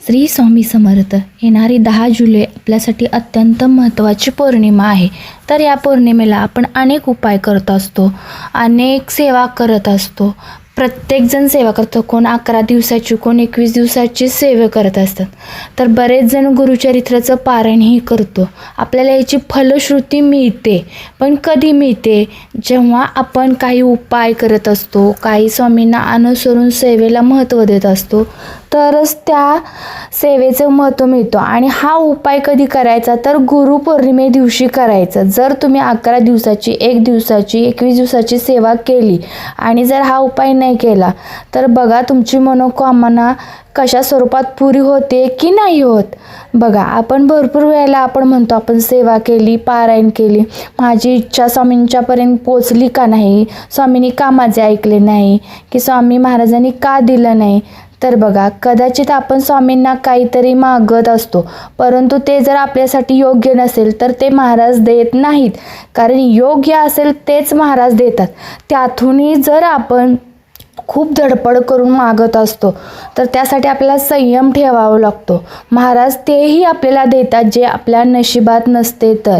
श्री स्वामी समर्थ येणारी दहा जुलै आपल्यासाठी अत्यंत महत्त्वाची पौर्णिमा आहे. तर या पौर्णिमेला आपण अनेक उपाय करत असतो अनेक सेवा करत असतो. प्रत्येकजण सेवा करतो. कोण अकरा दिवसाची कोण एकवीस दिवसाची सेवा करत असतात. तर बरेच जण गुरुचरित्राचं पारणही करतो. आपल्याला याची फलश्रुती मिळते पण कधी मिळते? जेव्हा आपण काही उपाय करत असतो काही स्वामींना अनुसरून सेवेला महत्त्व देत असतो तरच त्या सेवेचं महत्त्व मिळतं. आणि हा उपाय कधी करायचा? तर गुरुपौर्णिमे दिवशी करायचा. जर तुम्ही अकरा दिवसाची एक दिवसाची एकवीस दिवसाची सेवा केली आणि जर हा उपाय नाही केला तर बघा तुमची मनोकामना कशा स्वरूपात पुरी होते की नाही होत. बघा आपण भरपूर वेळेला आपण म्हणतो आपण सेवा केली पारायण केली माझी इच्छा स्वामींच्यापर्यंत पोचली का नाही? स्वामींनी का माझे ऐकले नाही? की स्वामी महाराजांनी का दिलं नाही? तर बघा कदाचित आपण स्वामींना काहीतरी मागत असतो परंतु ते जर आपल्यासाठी योग्य नसेल तर ते महाराज देत नाहीत. कारण योग्य असेल तेच महाराज देतात. त्यातूनही जर आपण खूप धडपड करून मागत असतो तर त्यासाठी आपल्याला संयम ठेवावा लागतो. महाराज तेही आपल्याला देतात जे आपल्या नशिबात नसते तर.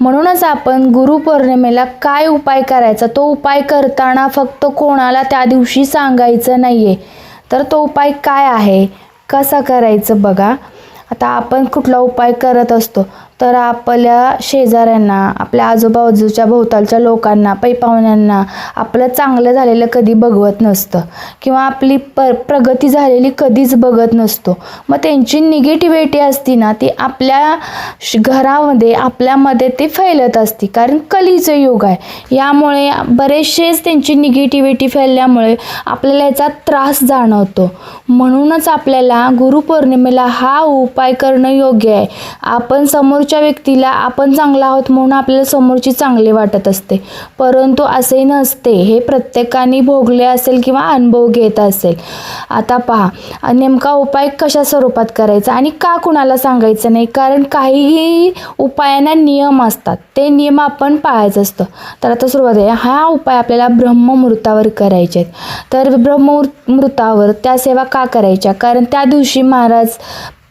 म्हणूनच आपण गुरुपौर्णिमेला काय उपाय करायचा तो उपाय करताना फक्त कोणाला त्या दिवशी सांगायचं नाही आहे तर तो उपाय काय आहे? कसा करायचं बघा. आता आपण कुठला उपाय करत असतो? तर आपल्या शेजाऱ्यांना आपल्या आजूबाजूच्या भोवतालच्या लोकांना पै पाहुण्यांना आपलं चांगलं झालेलं कधी बघवत नसतं किंवा आपली प प्रगती झालेली कधीच बघत नसतो. मग त्यांची निगेटिव्हिटी असती ना ती आपल्या श- घरामध्ये आपल्यामध्ये ती फैलत असते. कारण कलीचं युग आहे. यामुळे बरेचसेच त्यांची निगेटिव्हिटी फैलल्यामुळे आपल्याला याचा त्रास जाणवतो. म्हणूनच आपल्याला गुरुपौर्णिमेला हा उपाय करणं योग्य आहे. आपण समोर समोरच्या व्यक्तीला आपण चांगला आहोत म्हणून आपल्याला समोरची चांगले वाटत असते. परंतु असे नसते. हे प्रत्येकाने भोगले असेल किंवा अनुभव घेत असेल. आता पहा नेमका उपाय कशा स्वरूपात करायचा आणि का कुणाला सांगायचं नाही? कारण काहीही उपायांना नियम असतात. ते नियम आपण पाळायचं असतं. तर आता सुरुवात आहे. हा उपाय आपल्याला ब्रह्ममुहूर्तावर करायचे आहेत. तर ब्रह्ममुहूर्तावर त्या सेवा का करायच्या? कारण त्या दिवशी महाराज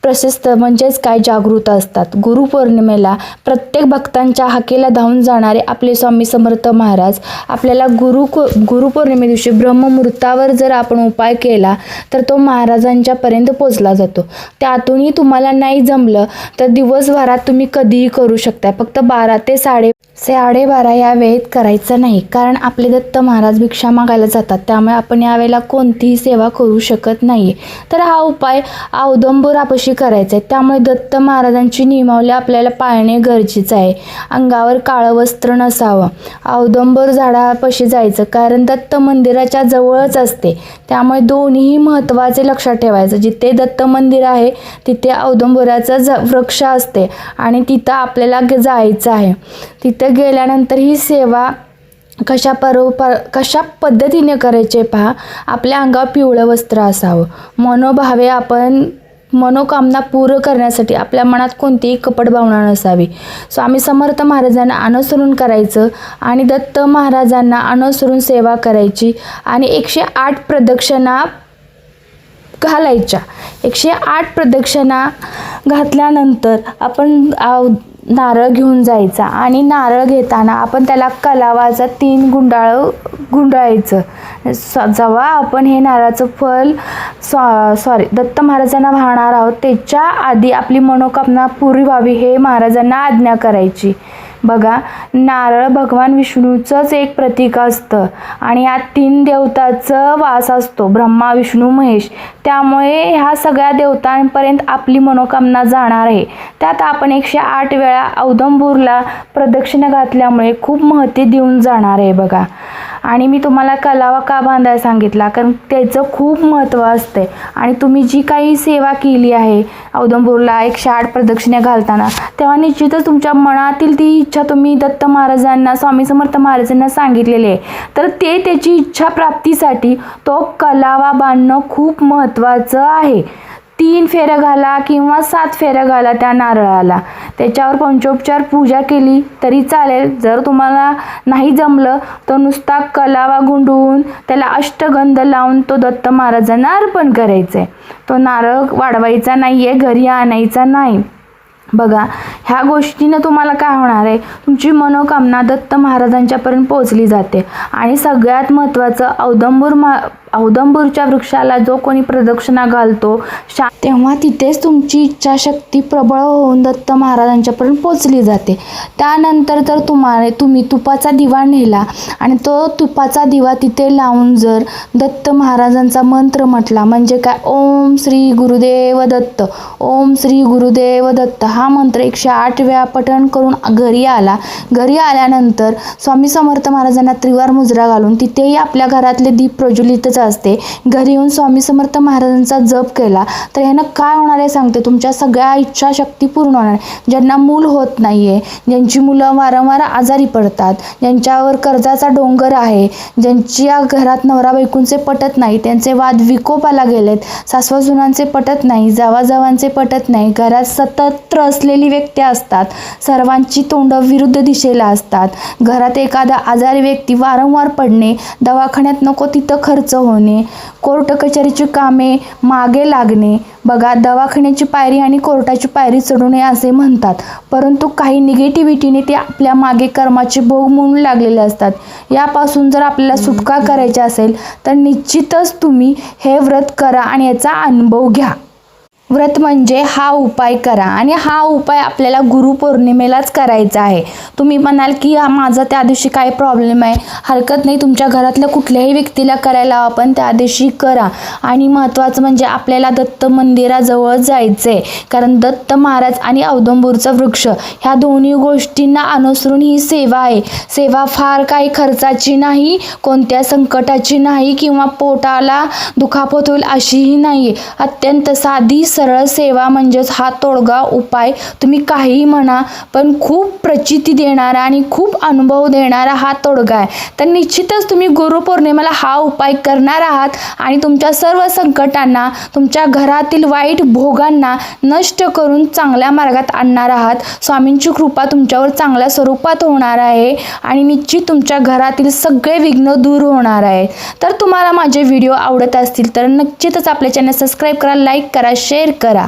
प्रशस्त म्हणजेच काय जागृत असतात. गुरुपौर्णिमेला प्रत्येक भक्तांच्या हाकेला धावून जाणारे आपले स्वामी समर्थ महाराज आपल्याला गुरु गुरुपौर्णिमे दिवशी ब्रह्ममुहूर्तावर जर आपण उपाय केला तर तो महाराजांच्यापर्यंत पोचला जातो. त्यातूनही तुम्हाला नाही जमलं तर दिवसभरात तुम्ही कधीही करू शकता फक्त बारा ते साडे साडेबारा या वेळेत करायचं नाही कारण आपले दत्त महाराज भिक्षा मागायला जातात. त्यामुळे आपण यावेळेला कोणतीही सेवा करू शकत नाही तर हा उपाय औदंबरापाशी करायचं आहे त्यामुळे दत्त महाराजांची नियमावली आपल्याला पाळणे गरजेचं आहे. अंगावर काळं वस्त्र नसावं. औदंबर झाडापाशी जायचं. कारण दत्त मंदिराच्या जवळच असते. त्यामुळे दोन्हीही महत्त्वाचे लक्षात ठेवायचं. जिथे दत्त मंदिर आहे तिथे औदंबराचा ज वृक्ष असते. आणि तिथं आपल्याला जायचं आहे. तिथं गेल्यानंतर ही सेवा कशा परोपर कशा पद्धतीने करायचे पहा. आपल्या अंगावर पिवळं वस्त्र असावं. मनोभावे आपण मनोकामना पूर्ण करण्यासाठी आपल्या मनात कोणतीही कपट भावना नसावी. स्वामी समर्थ महाराजांना अनुसरून करायचं आणि दत्त महाराजांना अनुसरून सेवा करायची आणि एकशे आठ प्रदक्षिणा घालायच्या. एकशे आठ प्रदक्षिणा घातल्यानंतर आपण नारळ घेऊन जायचा आणि नारळ घेताना आपण त्याला कलावाचा तीन गुंडाळ गुंडाळायचं. स जेव्हा आपण हे नारळाचं फल सॉ सॉरी दत्त महाराजांना वाहणार आहोत त्याच्या आधी आपली मनोकामना पुरी व्हावी हे महाराजांना आज्ञा करायची. बघा नारळ भगवान विष्णूचंच एक प्रतीक असतं आणि यात तीन देवताचं वास असतो ब्रह्मा विष्णू महेश. त्यामुळे ह्या सगळ्या देवतांपर्यंत आपली मनोकामना जाणार आहे. त्यात आपण एकशे आठ वेळा औदंबूरला प्रदक्षिणा घातल्यामुळे खूप महती देऊन जाणार आहे बघा. आणि मी तुम्हाला कलावा का बांधायला सांगितला? कारण त्याचं खूप महत्त्व असते आणि तुम्ही जी काही सेवा केली आहे औदंबूरला एक शाळ प्रदक्षिणा घालताना तेव्हा निश्चितच तुमच्या मनातील ती इच्छा तुम्ही दत्त महाराजांना स्वामी समर्थ महाराजांना सांगितलेली आहे. तर ते त्याची इच्छा प्राप्तीसाठी तो कलावा बांधणं खूप महत्त्वाचं आहे. तीन फेऱ्या घाला किंवा सात फेऱ्या घाला त्या नारळाला. त्याच्यावर पंचोपचार पूजा केली तरी चालेल. जर तुम्हाला नाही जमलं तर नुसता कलावा गुंडून त्याला अष्टगंध लावून तो दत्त महाराजांना अर्पण करायचा आहे तो नारळ वाढवायचा नाही आहे घरी आणायचा नाही. बघा ह्या गोष्टीनं तुम्हाला काय होणार आहे? तुमची मनोकामना दत्त महाराजांच्यापर्यंत पोहोचली जाते. आणि सगळ्यात महत्त्वाचं औदंबूर मा औदंबूरच्या वृक्षाला जो कोणी प्रदक्षिणा घालतो शा तेव्हा तिथेच तुमची इच्छाशक्ती प्रबळ होऊन दत्त महाराजांच्यापर्यंत पोचली जाते. त्यानंतर जर तुम्हाला तुम्ही तुपाचा दिवा नेला आणि तो तुपाचा दिवा तिथे लावून जर दत्त महाराजांचा मंत्र म्हटला म्हणजे काय? ओम श्री गुरुदेव दत्त ओम श्री गुरुदेव दत्त हा मंत्र एकशे आठ वेळा पठण करून घरी आला. घरी आल्यानंतर स्वामी समर्थ महाराजांना त्रिवार मुजरा घालून तिथेही आपल्या घरातले दीप प्रज्वलितच असते. घरी येऊन स्वामी समर्थ महाराजांचा जप केला तर ह्यानं काय होणार आहे सांगते. तुमच्या सगळ्या इच्छाशक्ती पूर्ण होणार आहे. ज्यांना मूल होत नाही आहे ज्यांची मुलं वारंवार आजारी पडतात ज्यांच्यावर कर्जाचा डोंगर आहे ज्यांच्या घरात नवरा बायकूंचे पटत नाही त्यांचे वाद विकोपाला गेलेत सासवासुनांचे पटत नाही जावाजावांचे पटत नाही घरात सतत असलेली व्यक्ती असतात सर्वांची तोंड विरुद्ध दिशेला असतात घरात एखादा आजारी व्यक्ती वारंवार पडणे दवाखान्यात नको तिथं खर्च होणे कोर्ट कचेरीची कामे मागे लागणे बघा दवाखान्याची पायरी आणि कोर्टाची पायरी चढू नये असे म्हणतात. परंतु काही निगेटिव्हिटीने ते आपल्या मागे कर्माचे भोग म्हणून लागलेले असतात. यापासून जर आपल्याला सुटका करायची असेल तर निश्चितच तुम्ही हे व्रत करा आणि याचा अनुभव घ्या. व्रत म्हणजे हा उपाय करा आणि हा उपाय आपल्याला गुरुपौर्णिमेलाच करायचा आहे. तुम्ही म्हणाल की माझा त्या दिवशी काय प्रॉब्लेम आहे? हरकत नाही तुमच्या घरातल्या कुठल्याही व्यक्तीला करायला आपण त्या दिवशी करा. आणि महत्त्वाचं म्हणजे आपल्याला दत्त मंदिराजवळ जायचं आहे कारण दत्त महाराज आणि औदंबूरचा वृक्ष ह्या दोन्ही गोष्टींना अनुसरून ही सेवा आहे. सेवा फार काही खर्चाची नाही कोणत्या संकटाची नाही किंवा पोटाला दुखापत होईल अशीही नाही आहे अत्यंत साधी सरळ सेवा म्हणजेच हा तोडगा उपाय तुम्ही काहीही म्हणा पण खूप प्रचिती देणारा आणि खूप अनुभव देणारा हा तोडगा आहे. तर निश्चितच तुम्ही गुरुपौर्णिमेला हा उपाय करणार आहात आणि तुमच्या सर्व संकटांना तुमच्या घरातील वाईट भोगांना नष्ट करून चांगल्या मार्गात आणणार आहात. स्वामींची कृपा तुमच्यावर चांगल्या स्वरूपात होणार आहे आणि निश्चित तुमच्या घरातील सगळे विघ्न दूर होणार आहेत तर तुम्हाला माझे व्हिडिओ आवडत असतील तर नक्कीच आपले चॅनल सबस्क्राईब करा लाईक करा शेअर करा.